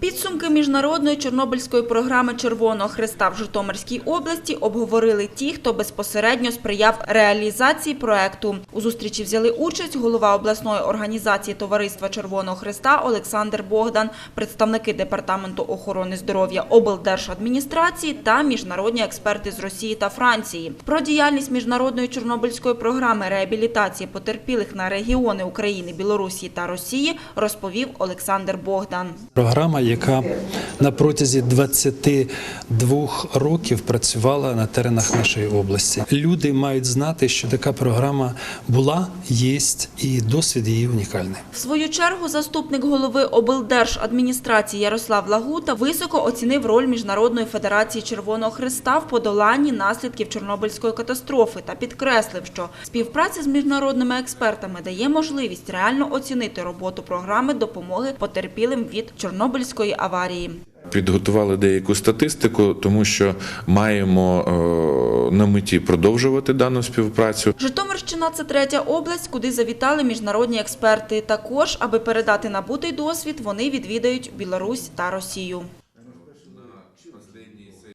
Підсумки міжнародної чорнобильської програми Червоного Христа в Житомирській області обговорили ті, хто безпосередньо сприяв реалізації проекту. У зустрічі взяли участь голова обласної організації Товариства Червоного Христа Олександр Богдан, представники департаменту охорони здоров'я облдержадміністрації та міжнародні експерти з Росії та Франції. Про діяльність міжнародної чорнобильської програми реабілітації потерпілих на регіони України, Білорусі та Росії розповів Олександр Богдан. Програма, яка на протязі 22 років працювала на теренах нашої області. Люди мають знати, що така програма була, є і досвід її унікальний. В свою чергу заступник голови облдержадміністрації Ярослав Лагута високо оцінив роль Міжнародної федерації Червоного Христа в подоланні наслідків Чорнобильської катастрофи та підкреслив, що співпраця з міжнародними експертами дає можливість реально оцінити роботу програми допомоги потерпілим від Чорнобильської аварії. Підготували деяку статистику, тому що маємо е, на меті продовжувати дану співпрацю. Житомирщина – це третя область, куди завітали міжнародні експерти. Також, аби передати набутий досвід, вони відвідають Білорусь та Росію.